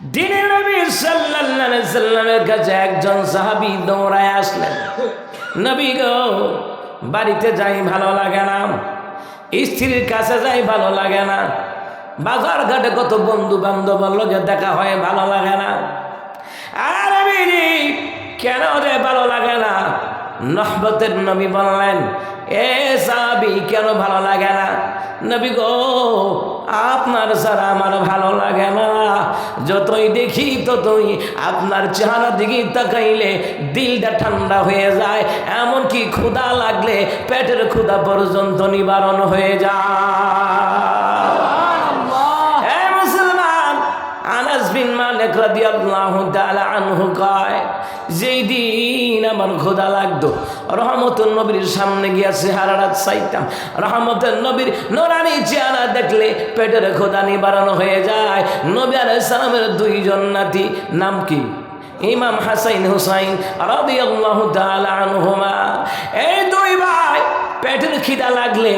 দিনের নবী সাল্লাল্লাহু কাছে একজন সাহাবী দৌড়ায় আসলেন। নবী গো, বাড়িতে যাই ভালো লাগে না। স্ত্রীর কাছে যাই ভালো লাগে না। বাজার ঘাটে কত বন্ধু বান্ধবের লোকে দেখা হয় ভালো লাগে না। আর আমি কেন রে ভালো লাগে না? নহবতের নবী বললেন, এ সাহাবি কেন ভালো লাগে না? নবী গো আপনার সারা আমার ভালো লাগে না। যতই দেখি ততই আপনার চেহারা দিকে তাকাইলে দিলটা ঠান্ডা হয়ে যায় এমনকি ক্ষুধা লাগলে পেটের ক্ষুধা পর্যন্ত নিবারণ হয়ে যায়। হে মুসলমান আনাস বিন মালিক রাদিয়াল্লাহু তাআলা আনহু কয় যেই দিন আমার খোদা লাগতো রহমতুল নবীর সামনে গিয়া চেহারাটা চাইতাম। রহমতুল নবীর নোরানি চেহারা দেখলে পেটের খোদা নিবারণ হয়ে যায়। নবী আলাইহিস সালামের দুইজন নাতি, নাম কি? ইমাম হাসাইন হুসাইন তাআলা আনহুমা। এই দুই ভাই পেটের খিদা লাগলে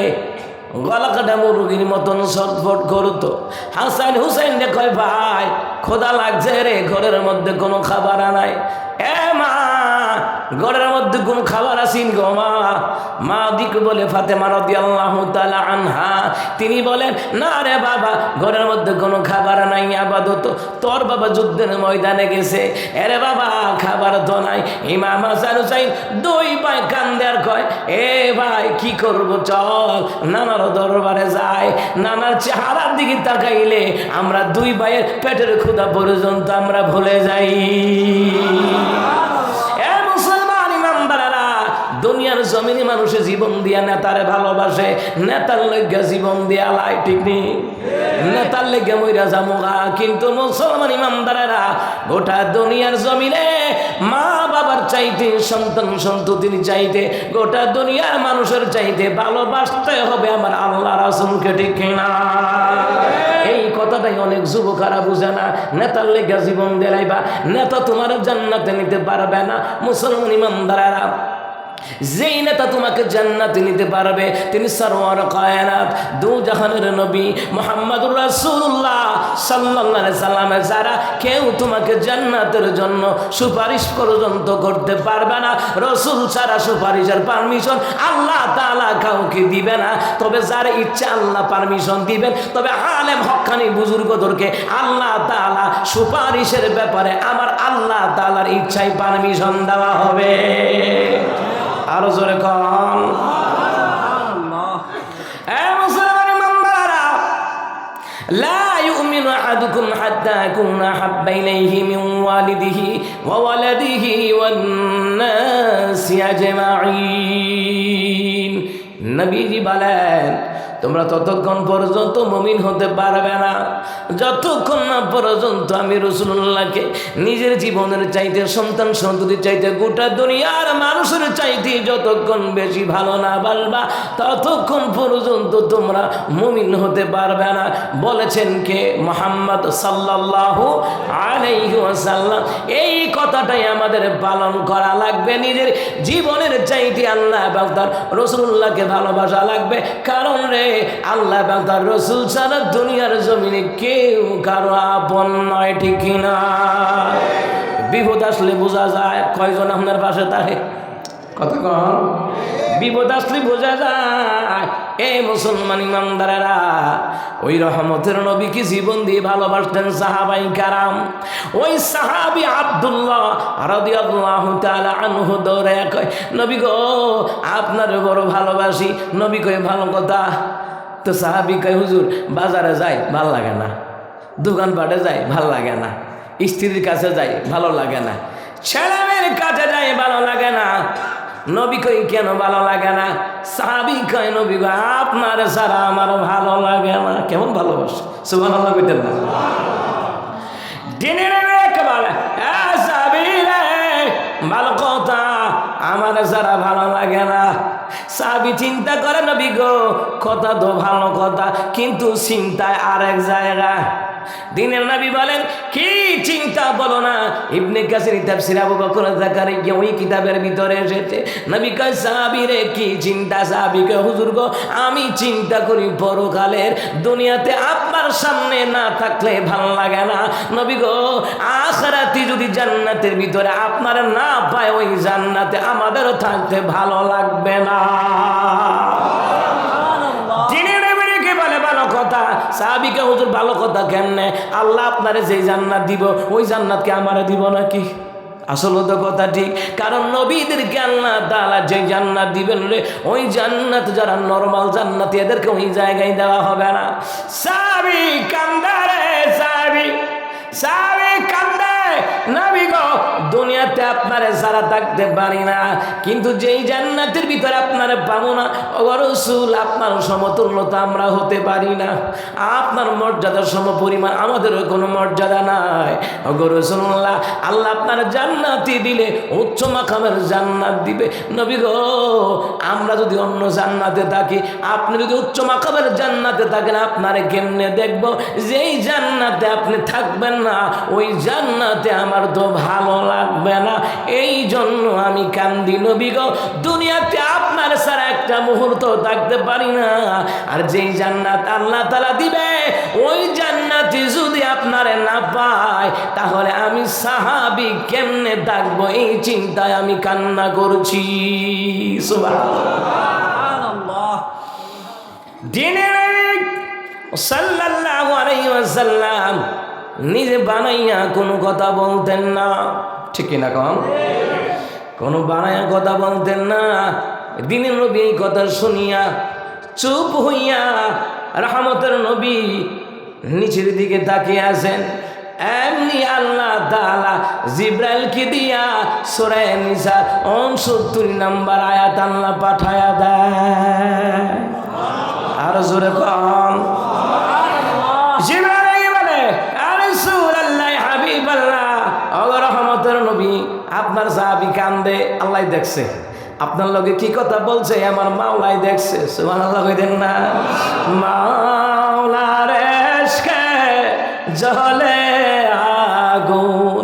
গলা কাটা মুরগির মতন সটফট করতো। হাসান হুসাইন রে ভাই, খোদা লাগছে রে, ঘরের মধ্যে কোনো খাবার নাই এ মা ঘরের মধ্যে কোনো খাবার আসিন গো মা। মা দিক বলে তালা আনহা, তিনি বলেন, না রে বাবা ঘরের মধ্যে কোনো খাবার নাই আপাতত। তোর বাবা যুদ্ধের ময়দানে গেছে। এরে বাবা, খাবার তো নাই। ইমাম হাসান হুসাইন দুই পায় কান্দে আর কয়, এ ভাই, কি করব চল, নানার দরবারে যায় নানার চেহারার দিকে তাকাইলে আমরা দুই ভাইয়ের পেটের ক্ষুধা পর্যন্ত আমরা ভুলে যাই। জমিনে মানুষে জীবন দিয়া নেতারে ভালোবাসে, নেতার লেগে জীবন দিয়া লাই ঠিক নেই। নেতার লেগে মইরা যামুগা কিন্তু মুসলমান ইমানদারেরা গোটা দুনিয়ার জমিনে মা বাবার চাইতে, সন্তান সন্ততির চাইতে, গোটা দুনিয়ার মানুষের চাইতে ভালোবাসতে হবে আমার আল্লাহ রাসুলকে, ঠিক না এই কথাটাই অনেক যুবকারা বুঝে না। নেতার লেগে জীবন দিলাইবা। নেতা তোমার জান্নাতে নিতে পারবে না। মুসলমান ইমানদারেরা যেই নেতা তোমাকে জান্নাতে নিতে পারবে। তিনি সরওয়ার কায়নাত। দু জাহানের নবী মোহাম্মদুর রাসূলুল্লাহ সাল্লাল্লাহু আলাইহি সাল্লামে যারা কেউ তোমাকে জান্নাতের জন্য সুপারিশ পর্যন্ত করতে পারবে না। রসুল ছাড়া সুপারিশের পারমিশন আল্লাহ তাআলা কাউকে দিবে না। তবে যার ইচ্ছা আল্লাহ পারমিশন দিবেন। তবে আলেম হক্কানি বুজুর্গদেরকে আল্লাহ তাআলা সুপারিশের ব্যাপারে আমার আল্লাহ তালার ইচ্ছায় পারমিশন দেওয়া হবে। আরো জোরে কম এ মুসলমান ইমানদাররা لا يؤمن أحدكم حتى أكون أحب إليه من والده وولده والناس أجمعين নবীজি বলেন তোমরা ততক্ষণ পর্যন্ত মমিন হতে পারবে না। যতক্ষণ না পর্যন্ত আমি রসুল্লাহকে নিজের জীবনের চাইতে, সন্তান সন্ততির চাইতে, গোটা দুনিয়ার মানুষের চাইতে যতক্ষণ বেশি ভালো না বাসবা ততক্ষণ পর্যন্ত তোমরা মুমিন হতে পারবে না। বলেছেন কে? মোহাম্মদ সাল্লাল্লাহু আলাইহি ওয়াসাল্লাম। এই কথাটাই আমাদের পালন করা লাগবে। নিজের জীবনের চাইতে আল্লাহ এবং তার রসুল্লাহকে ভালোবাসা লাগবে। কারণ রে আল্লাহ এবং তার রসুল ছাড়া দুনিয়ার জমিনে কেউ কারও আপন নয়, ঠিক কিনা বিপদ আসলে বোঝা যায় কয়জন আপনার পাশে কথা কন। বিপদ আসলে বোঝা যায়। এ মুসলমান ইমানদারেরা, ওই রহমতের নবীকে জীবন দিয়ে ভালোবাসতেন সাহাবাই কারাম। ওই সাহাবি আব্দুল্লাহ রাদিয়াল্লাহু তাআলা আনহু দৌড়ে কয় নবী গো, আপনার বড় ভালোবাসি। নবী কয়, ভালো কথা। তো সাহাবি কয় হুজুর বাজারে যাই ভালো লাগে না। দোকানপাটে যাই ভালো লাগে না। স্ত্রীর কাছে যাই ভালো লাগে না। ছেলেমেয়ের কাছে যাই ভালো লাগে না। নবী কই কেন ভালো লাগে না? সাহাবি কয় নবী কয় আপনার ছাড়া আমার ভালো লাগে না। কেমন ভালোবাসে? সুবান কইতেন না। দিনের একেবারে সাহাবী রে, ভালো আমার ছাড়া ভালো লাগে না, সাবি চিন্তা করে নবী গো কথা তো ভালো কথা, কিন্তু চিন্তায় আরেক জায়গা। দিনের নবী বলেন, কি চিন্তা বলো না? ইবনে কাসির তাফসির আবু বকর জাকারিয়া ওই কিতাবের ভিতরে এসেছে, নবী কয়, সাহাবী রে, কি চিন্তা সাহাবীকে হুজুর গো, আমি চিন্তা করি পরকালের দুনিয়াতে আপনার সামনে না থাকলে ভালো লাগে না। নবী গো, আখরাতি যদি জান্নাতের ভিতরে আপনার না পায়, ওই জান্নাতে আমাদেরও থাকতে ভালো লাগবে না। সাহাবিকে হুজুর ভালো কথা কেমনে আল্লাহ আপনারে যেই জান্নাত দিব, ওই জান্নাতকে আমারে দিব নাকি? আসল তো কথা ঠিক। কারণ নবীদের আল্লাহ তাআলা যে জান্নাত দিবেন রে, ওই জান্নাত যারা নর্মাল জান্নাত, এদেরকে ওই জায়গায় দেওয়া হবে না। সাবি কান্দারে সাবি সাবি কান্দে নবী দুনিয়াতে আপনারে সারা থাকতে পারি না, কিন্তু যেই জান্নাতের ভিতরে আপনারে পাবো না রসুল, আপনার সমতুল্যতা আমরা হতে পারি না। আপনার মর্যাদার সম পরিমাণ আমাদেরও কোনো মর্যাদা নাই। রসুল্লাহ, আল্লাহ আপনার জান্নাতি দিলে, উচ্চ মাকামের জান্নাত দিবে। নবী আমরা যদি অন্য জান্নাতে থাকি, আপনি যদি উচ্চ মাকামের জান্নাতে থাকেন, আপনারে কেমনে দেখব? যেই জান্নাতে আপনি থাকবেন না, ওই জান্নাতে আমার তো ভালো লাগবে না। এই জন্য আমি কান্দি নবী গো, দুনিয়াতে আপনার সারা একটা মুহূর্ত থাকতে পারি না। আর যেই জান্নাত আল্লাহ তালা দিবে, ওই জান্নাতি যদি আপনারে না পায়, তাহলে আমি সাহাবি কেমনে থাকব? এই চিন্তায় আমি কান্না করছি। দিনের আলাইহি ওয়াসাল্লাম নিজে বানাইয়া কোনো কথা বলতেন না। ঠিক না কম? কোনো বানাইয়া কথা বলতেন না। দিনের নবী এই কথা শুনিয়া চুপ হইয়া রহমতের নবী নিচের দিকে তাকিয়ে আছেন। এমনি আল্লাহ তাআলা জিব্রাইলকে দিয়া সূরা নিসা 69 নাম্বার আয়াত আল্লাহ পাঠায়া দেয় আর জোরে কম কান্দে আল্লাহ দেখছে। আপনার লগে কি কথা বলছে? আমার মাওলাই দেখছে। সুবহানাল্লাহ কইদেন না? মাওলার জলে আগুন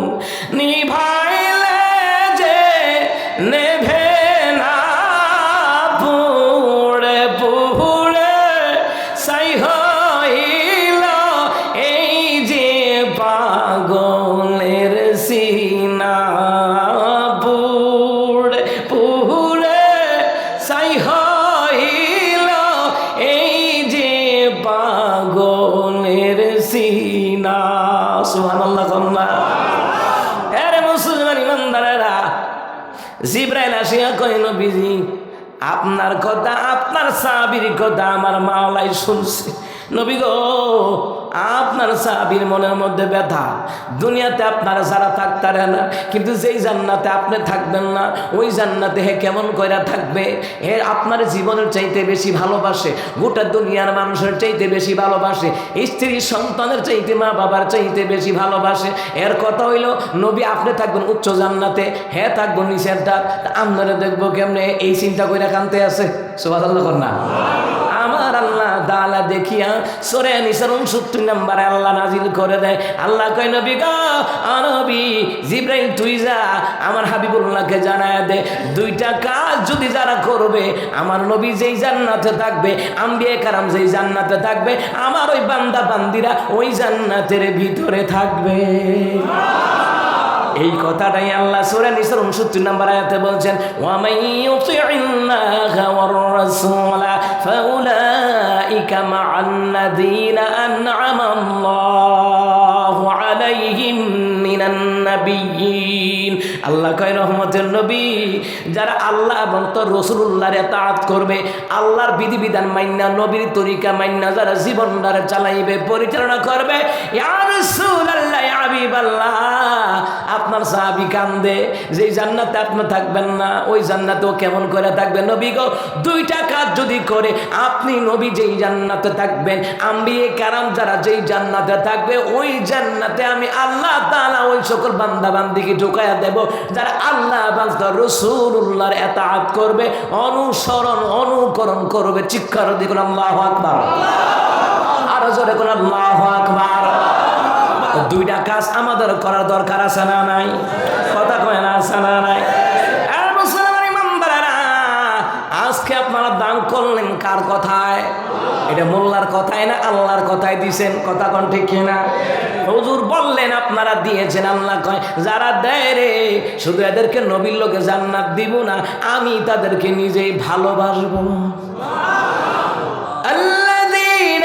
কথা আমার মাওলাই শুনছে। নবী গো, আপনার সাহাবির মনের মধ্যে ব্যথা। দুনিয়াতে আপনারা যারা থাকতারে না। কিন্তু যেই জান্নাতে আপনি থাকবেন না, ওই জান্নাতে হে কেমন কইরা থাকবে? হে আপনার জীবনের চাইতে বেশি ভালোবাসে, গোটা দুনিয়ার মানুষের চাইতে বেশি ভালোবাসে, স্ত্রী সন্তানের চাইতে, মা বাবার চাইতে বেশি ভালোবাসে। এর কথা হইল, নবী আপনি থাকবেন উচ্চ জান্নাতে, হে থাকব নিচেরটা আপনারা দেখব কেমনে? এই চিন্তা কইরা কানতে আছে। আল্লাহ না। আল্লাহ দালা দেখিয়া সরে নিসার উনসত্তর নাম্বারে আল্লাহ নাজিল করে দেয়। আল্লাহ কয়, নবী গো নবী, জিব্রাইল, তুই যা, আমার হাবিবুল্লাহকে জানায় দে। দুইটা কাজ যদি যারা করবে, আমার নবী যেই জান্নাতে থাকবে, আম্বিয়ে কারাম যেই জান্নাতে থাকবে, আমার ওই বান্দা, বান্দিরা ওই জান্নাতের ভিতরে থাকবে। এই কথাটাই আল্লাহ সূরা নিসার 69 নম্বর আয়াতে বলছেন, ওয়া ফাউলাইকা الذين أنعم الله عليهم من النبيين. আল্লাহ কয় রহমতের নবী, যারা আল্লাহ এবং তোর রসুল্লাহর তাঁত করবে, আল্লাহর বিধিবিধান মান্যা নবীর তরিকা মান্যা যারা জীবনটারে চালাইবে, পরিচালনা করবে, ইয়া আপনার সাহাবি কান্দে, যেই জান্নাতে আপনি থাকবেন না, ওই জান্নাতেও কেমন করে থাকবেন? নবী গো, দুইটা কাজ যদি করে, আপনি নবী যেই জান্নাতে থাকবেন, আম্বিয়ে কারাম যারা যেই জান্নাতে থাকবে, ওই জান্নাতে আমি আল্লাহ তাআলা ওই সকল বান্দা বান্দিকে ঢুকাইয়া দেব, যারা আল্লাহ তার রসুল্লাহর এতাআত করবে, অনুসরণ, অনুকরণ করবে। চিৎকার দেখুন আল্লাহ আকবার। আরও জোরে কোন আল্লাহ দুইটা কাজ আমাদের করার দরকার আছে না নাই? কথা কয় না আছে না নাই? আজকে আপনারা দান করলেন কার কথায়? এটা মোল্লার কথায় না আল্লাহর কথায় দিছেন? কথা কোন ঠিক কিনা হুজুর বললেন, আপনারা দিয়েছেন, আল্লাহ কয়, যারা দেয় রে, শুধু এদেরকে নবীর লোকে জান্নাত দিব না, আমি তাদেরকে নিজেই ভালোবাসব। আল্লাহ দিন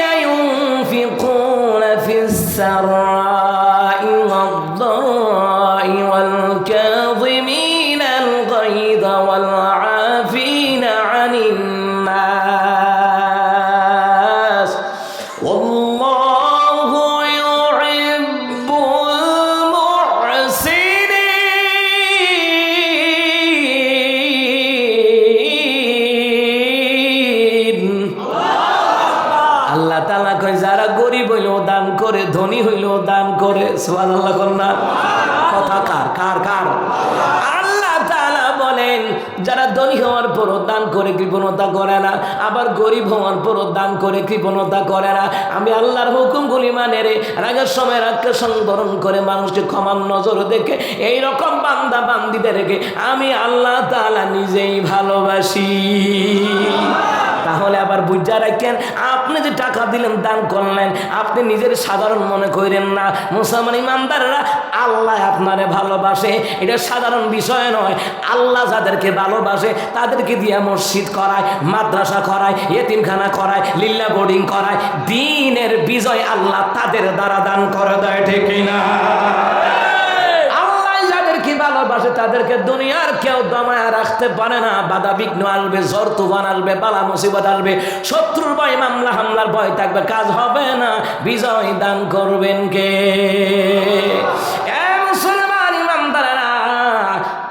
তালা কয়, যারা গরিব হইলেও দান করে, ধনী হইলেও দান করে সোয়াল আল্লাহ কন্যা কথা কার কার কার? আল্লাহ তাআলা বলেন, যারা ধনী হওয়ার পরও দান করে, কৃপণতা করে না, আবার গরিব হওয়ার পরও দান করে, কৃপণতা করে না। আমি আল্লাহর হুকুমগুলি মানে রে, রাগের সময় রাগকে সংবরণ করে মানুষকে ক্ষমার নজর দেখে এই রকম বান্দা বান্দিদেরকে আমি আল্লাহ তাআলা নিজেই ভালোবাসি। তাহলে আবার বুঝা রাখেন, আপনি যে টাকা দিলেন, দান করলেন, আপনি নিজের সাধারণ মনে করেন না। মুসলমান ইমানদাররা, আল্লাহ আপনারে ভালোবাসে। এটা সাধারণ বিষয় নয়। আল্লাহ যাদেরকে ভালোবাসে, তাদেরকে দিয়ে মসজিদ করায়, মাদ্রাসা করায়, এতিমখানা করায়, লিল্লা বোর্ডিং করায়। দিনের বিজয় আল্লাহ তাদের দ্বারা দান করে দেয়, ঠিক না ভালোবাসে তাদেরকে দুনিয়ার কেউ দমায় রাখতে পারে না। বাধা বিঘ্ন আসবে, ঝড় তুফান আসবে, বালা মুসিবত আসবে। শত্রুর ভয় মামলা হামলার ভয় থাকবে, কাজ হবে না। বিজয় দান করবেন কে?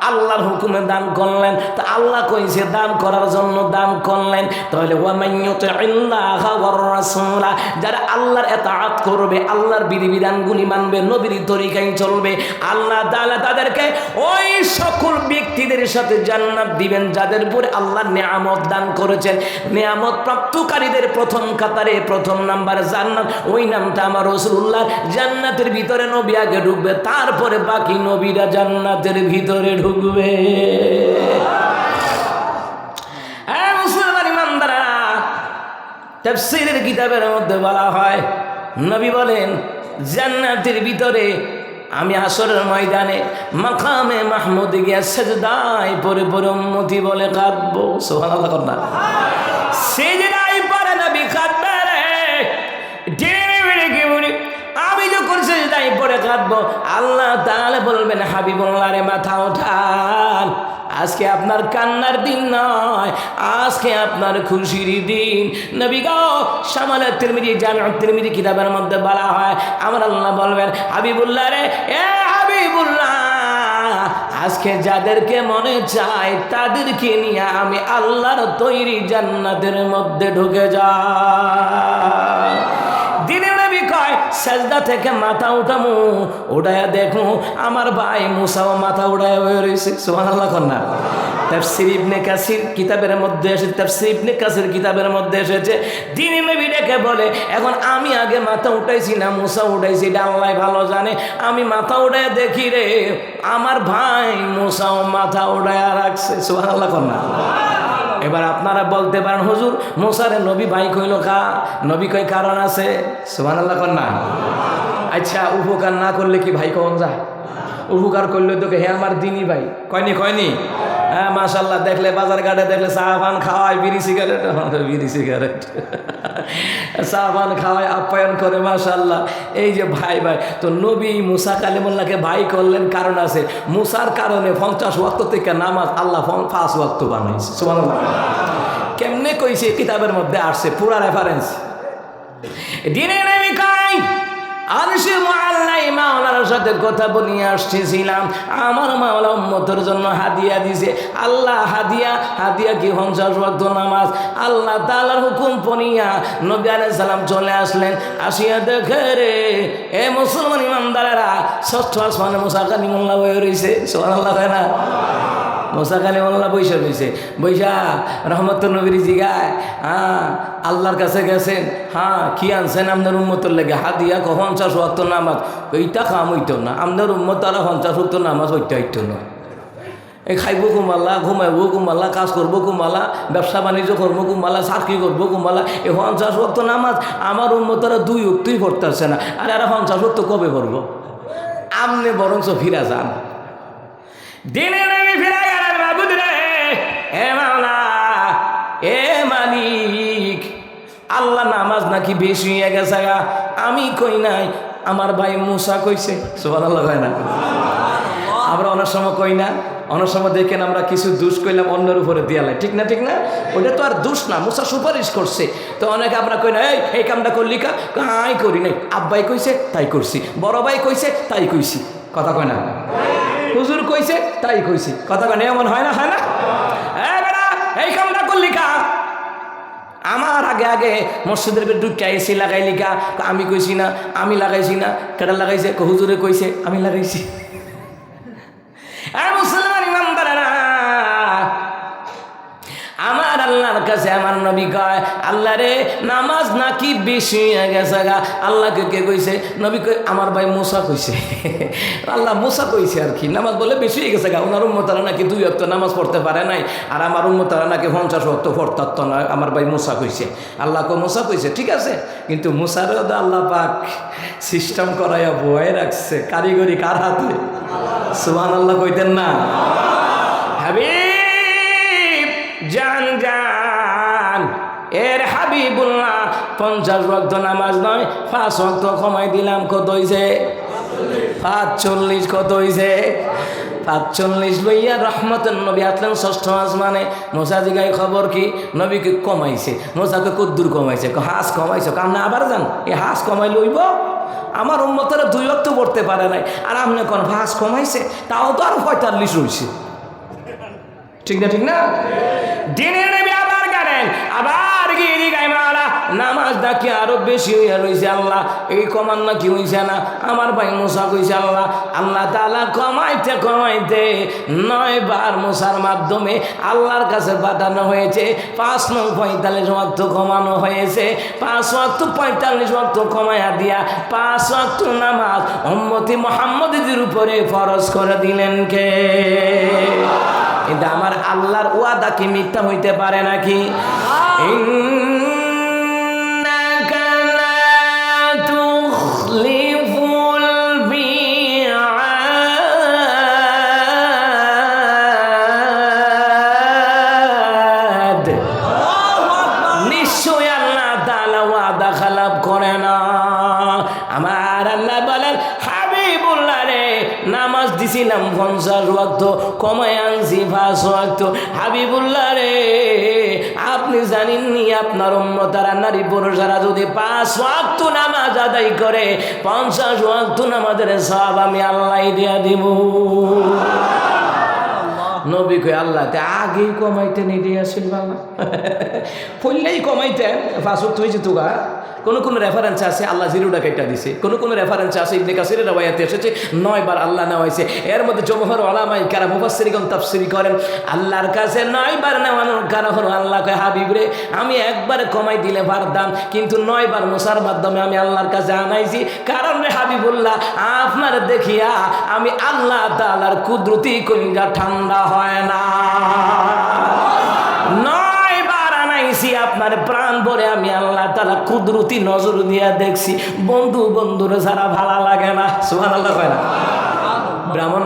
আল্লাহ হুকুমে দান করলেন, তা আল্লাহ কইছে দান করার জন্য দান করলেন। তাহলে যারা আল্লাহর এতাআত করবে, আল্লাহর বিধিবিধানগুলি মানবে, নবীর তরিকায় চলবে, আল্লাহ তাআলা তাদেরকে ওই সকল ব্যক্তিদের সাথে জান্নাত দিবেন, যাদের উপরে আল্লাহ নিয়ামত দান করেছেন। নিয়ামত প্রাপ্তকারীদের প্রথম কাতারে প্রথম নাম্বার জান্নাত, ওই নামটা আমার রসুল্লাহ জান্নাতের ভিতরে নবী আগে ঢুকবে, তারপরে বাকি নবীরা জান্নাতের ভিতরে ঢুকবে। তাফসীরের কিতাবের মধ্যে বলা হয় নবী বলেন জান্নাতের ভিতরে আমি আসরের ময়দানে মাখামে মাহমুদ গিয়া সেজদায় পরে পরে মতি বলে কাঁদবো। সোহান কন্যা সেজদায় কাঁদবো আল্লাহ তাহলে বলবেন, হাবিবুল্লাহ রে মাথা ওঠান আজকে আপনার কান্নার দিন নয়, আজকে আপনার খুশির দিন। নবী গো সামালের তিরমিজি জামিউ তিরমিজি কিতাবের মধ্যে বলা হয়, আমার আল্লাহ বলবেন, হাবিবুল্লাহ রে, এ হাবিবুল্লাহ, আজকে যাদেরকে মনে চায় তাদেরকে নিয়ে আমি আল্লাহর তৈরি জান্নাতের মধ্যে ঢুকে কয় সেজদা থেকে মাথা উঠামু উঠায়া দেখো আমার ভাই মুসাও মাথা উঠায় হয়ে রয়েছে সোহান আল্লাহ কন্যা তাফসির ইবনে কাসির কিতাবের মধ্যে এসে তাফসির ইবনে কাসির কিতাবের মধ্যে এসেছে, দিনে নবী ডেকে বলে, এখন আমি আগে মাথা উঠাইছি না, মুসা উঠাইছি, এটা ভালো জানে, আমি মাথা উঠায় দেখি রে, আমার ভাই মুসাও মাথা উঠায়া রাখছে। সোহান আল্লাহ কন্যা এবার আপনারা বলতে পারেন, হুজুর, মোসারে নবী ভাই কইল কা নবী কই কারণ আছে? সুমান আল্লাহ না। আচ্ছা উপকার না করলে কি ভাই কন যা উপকার করলে তোকে হে আমার দিনই ভাই। কয়নি কয়নি? হ্যাঁ মাশাল্লাহ দেখলে বাজার ঘাটে দেখলে পান খাওয়ায়, বিড়ি সিগারেট বিড়ি সিগারেট। পান খাওয়ায়, আপ্যায়ন করে মাশাল্লাহ এই যে ভাই ভাই, তো নবী মুসা কালিমুল্লাহকে ভাই করলেন কারণ আছে। মুসার কারণে পঞ্চাশ ওয়াক্ত থেকে নামাজ আল্লাহ পাঁচ ওয়াক্ত বানাইছে সুবহানাল্লাহ। কেমনে কইছে কিতাবের মধ্যে আসছে, পুরা রেফারেন্স দিনে নেমি আরশে মাল্লাই মাওলার সাথে কথা বলিয়ে আসতেছিলাম। আমার মাওলা উম্মতের জন্য হাদিয়া দিছে। আল্লাহ হাদিয়া হাদিয়া কি পঞ্চাশ ওয়াক্ত নামাজ? আল্লাহ তাআলার হুকুম পনিয়া নবী আলাইহিস সালাম চলে আসলেন। আসিয়া দেখে রে, এ মুসলমান ইমানদারেরা ষষ্ঠ আসমানে মুসা কালিমুল্লাহ হয়ে রয়েছে সুবহানাল্লাহ, তাই না? মোসা কালিমুল্লাহ বৈশা রয়েছে বৈশা, রহমত নবীর জিগায়। হ্যাঁ আল্লাহর কাছে গেছেন। হ্যাঁ কি আনছেন আপনার উন্মতর লেগে? হাতিয়া কো পঞ্চাশ ওয়াক্ত নামাজ। ওইটা কাম হইতো না। আপনার উন্মত আর পঞ্চাশ ওয়াক্ত নামাজ হইতে হইতো না। এই খাইব কুমাল্লা ঘুমাইব কুমাল্লা কাজ করব কুমালা, ব্যবসা বাণিজ্য করব কুমালা, চাকরি করব কুমালা। এই পঞ্চাশ ওয়াক্ত নামাজ আমার উন্মতরা দুই উক্তই পড়তেছে না। আর এরা পঞ্চাশ ওয়াক্ত কবে পড়ব? আমনে বরঞ্চ ফিরা যান। দিনে ফিরা রে। এ মাওলা এ মালিক আল্লাহ নামাজ নাকি বেশি হয়ে গেছে। আমি কই নাই আমার ভাই মুসা কইছে। সোহান আল্লাহ কয় না। আমরা অনেক সময় কই না অনেক সময় দেখেন আমরা কিছু দুষ কইলাম অন্যের উপরে দিয়ালে ঠিক না ঠিক না? ওটা তো আর দুষ না মুসা সুপারিশ করছে। তো অনেক আমরা কই না এই এই কামটা করলি কা? কাই করি নাই। আব্বাই কইছে তাই করছি। বড় ভাই কইছে তাই কইছি। কথা কয় না? হুজুর কইছে, তাই কইছি। কথা কয় না এমন হয় না হয় না? এই বেটা এই কামটা করলি কা? আমার আগে আগে মসজিদের দুটা এসি লাগাই লিখা আমি কইছি না, আমি লাগাইছি না। কেটা লাগাইছে? হুজুরে কইছে, আমি লাগাইছি। হ্যাঁ মুসলমান আল্লাহর কাছে আমার নবী কয়, আল্লাহ রে, নামাজ নাকি বেশি হয়ে গেছে গা? আল্লাহকে কে কইছে? নবী কই আমার ভাই মুসা কইছে। আল্লাহ মুসা কইছে আর কি, নামাজ বলে বেশি হয়ে গেছে গা। ওনার উম্মতারা নাকি দুই অক্ত নামাজ পড়তে পারে নাই, আর আমার উম্মতারা নাকি পঞ্চাশ অক্ত পড়তার না, আমার ভাই মুসা কইছে। আল্লাহ কো মুসা কইছে, ঠিক আছে। কিন্তু মুসারও তো আল্লাহ পাক সিস্টেম করাইয়া বয়ে রাখছে, কারিগরি কার হাতে? সুহান আল্লাহ কইতেন না। হাবিব! এর হাবিবুল্লাহ, পঞ্চাশ ভক্ত নামাজ নয়, পাঁচ ভক্ত কমাই দিলাম, কত হইছে? পাঁচ চল্লিশ কত হইছে? পাঁচচল্লিশ লইয়া রহমতের নবী আসলেন ষষ্ঠ আসমানে। মোসা জিগাই খবর কি? নবীকে কমাইছে। মোসাকে কদ্দুর কমাইছে। হাঁস কমাইছে? কামনা আবার যান। এই হাঁস কমাই লইব? আমার উন্মতরা দুই অক্ত পড়তে পারে নাই। আর আপনি কোন হাঁস কমাইছে? তাও তো আর পঁয়তাল্লিশ রয়েছে ঠিক না ঠিক না? নামাজ ডাকি আরও বেশি হইয়া রয়েছে আল্লাহ? এই কমান না কি হইছে না? আমার ভাই মুসা কইছে আল্লাহ আল্লাহ তালা কমাইতে কমাইতে নয় বার মুসার মাধ্যমে আল্লাহর কাছে পাঠানো হয়েছে। পাঁচ নং পঁয়তাল্লিশ অর্থ কমানো হয়েছে। পাঁচ ওয়াক্ত পঁয়তাল্লিশ ওয়াক্ত কমাইয়া দিয়া পাঁচ ওয়াক্ত নামাজ উম্মতি মোহাম্মদের উপরে ফরজ করে দিলেন কে? কিন্তু আমার আল্লাহর ওয়াদা কি মিথ্যা হইতে পারে নাকি? নামাজ দিছিলাম পঞ্চাশ ওয়াক্ত, কমায় আনছি পাঁচ ওয়াক্ত। হাবিবুল্লাহ রে, আপনি জানেননি আপনার উম্মতারা নারী পুরুষেরা যদি পাঁচ ওয়াক্ত নামাজ আদায় করে, পঞ্চাশ ওয়াক্ত নামাজের সব আমি আল্লাহ দিয়া দিব। নবী কই আল্লাহ, তে আগেই কমাইতেন এটাই আসিল বাবা পড়লেই কমাইতেন ফাঁসুক তুই যে তুগা কোনো কোনো রেফারেন্স আছে, আল্লাহ জিরোটা কেটে দিছে। কোনো কোনো রেফারেন্স আছে, ইবনে কাসিরের রবায়াতে এসেছে, নয়বার আল্লাহ নেওয়া হয়েছে এর মধ্যে জমহর ওলামাই কারা মুফাসসিরিগণ তাফসিরি করেন, আল্লাহর কাছে নয়বার নেওয়ানোর কারণ আল্লাহ কয়, হাবিব রে, আমি একবার কমাই দিলে পারতাম কিন্তু নয়বার মুসার মাধ্যমে আমি আল্লাহর কাছে আনাইছি। কারণ রে হাবিবুল্লাহ, আপনার দেখিয়া আমি আল্লাহ তাআলার কুদরতি কলিজা ঠান্ডা হয় না। আনাইছি আপনার প্রাণ ভরে আমি আল্লাহ তালা কুদরতি নজর দিয়া দেখছি। বন্ধু, বন্ধুরা ছাড়া ভালো লাগে না সুহান আল্লাহ না? ব্রাহ্মণ